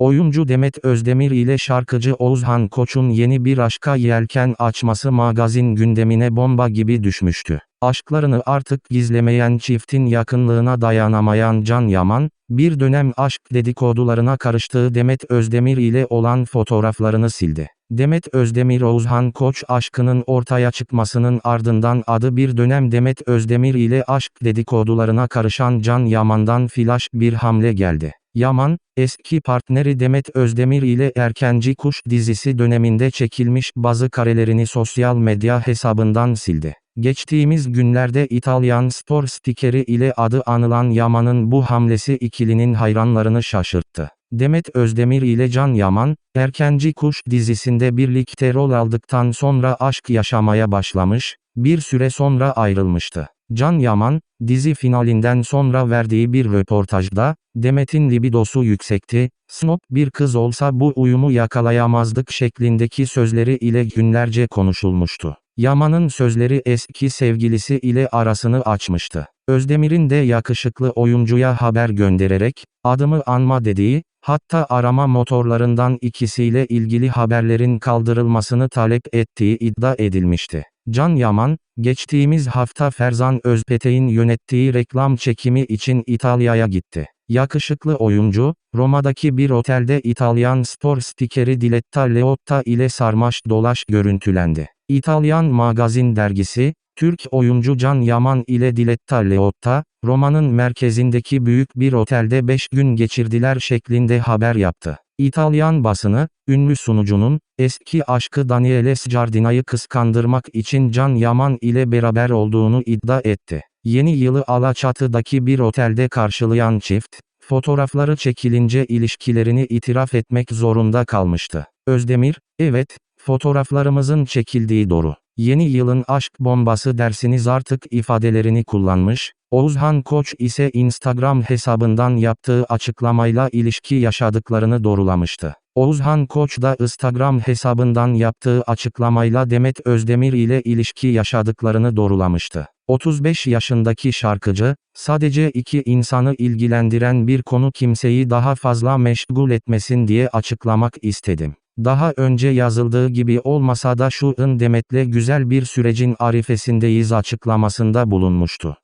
Oyuncu Demet Özdemir ile şarkıcı Oğuzhan Koç'un yeni bir aşka yelken açması magazin gündemine bomba gibi düşmüştü. Aşklarını artık gizlemeyen çiftin yakınlığına dayanamayan Can Yaman, bir dönem aşk dedikodularına karıştığı Demet Özdemir ile olan fotoğraflarını sildi. Demet Özdemir Oğuzhan Koç aşkının ortaya çıkmasının ardından adı bir dönem Demet Özdemir ile aşk dedikodularına karışan Can Yaman'dan flash bir hamle geldi. Yaman, eski partneri Demet Özdemir ile Erkenci Kuş dizisi döneminde çekilmiş bazı karelerini sosyal medya hesabından sildi. Geçtiğimiz günlerde İtalyan spor stikeri ile adı anılan Yaman'ın bu hamlesi ikilinin hayranlarını şaşırttı. Demet Özdemir ile Can Yaman, Erkenci Kuş dizisinde birlikte rol aldıktan sonra aşk yaşamaya başlamış, bir süre sonra ayrılmıştı. Can Yaman, dizi finalinden sonra verdiği bir röportajda, Demet'in libidosu yüksekti, snob bir kız olsa bu uyumu yakalayamazdık şeklindeki sözleri ile günlerce konuşulmuştu. Yaman'ın sözleri eski sevgilisi ile arasını açmıştı. Özdemir'in de yakışıklı oyuncuya haber göndererek, adımı anma dediği, hatta arama motorlarından ikisiyle ilgili haberlerin kaldırılmasını talep ettiği iddia edilmişti. Can Yaman, geçtiğimiz hafta Ferzan Özpetek'in yönettiği reklam çekimi için İtalya'ya gitti. Yakışıklı oyuncu, Roma'daki bir otelde İtalyan spor stikeri Diletta Leotta ile sarmaş dolaş görüntülendi. İtalyan magazin dergisi, Türk oyuncu Can Yaman ile Diletta Leotta, Roma'nın merkezindeki büyük bir otelde 5 gün geçirdiler şeklinde haber yaptı. İtalyan basını, ünlü sunucunun, eski aşkı Daniele Sgiardina'yı kıskandırmak için Can Yaman ile beraber olduğunu iddia etti. Yeni yılı Alaçatı'daki bir otelde karşılayan çift, fotoğrafları çekilince ilişkilerini itiraf etmek zorunda kalmıştı. Özdemir, evet, fotoğraflarımızın çekildiği doğru. Yeni yılın aşk bombası dersiniz artık ifadelerini kullanmış, Oğuzhan Koç ise Instagram hesabından yaptığı açıklamayla ilişki yaşadıklarını doğrulamıştı. Oğuzhan Koç da Instagram hesabından yaptığı açıklamayla Demet Özdemir ile ilişki yaşadıklarını doğrulamıştı. 35 yaşındaki şarkıcı, sadece iki insanı ilgilendiren bir konu kimseyi daha fazla meşgul etmesin diye açıklamak istedim. Daha önce yazıldığı gibi olmasa da şu ın Demet'le güzel bir sürecin arifesindeyiz açıklamasında bulunmuştu.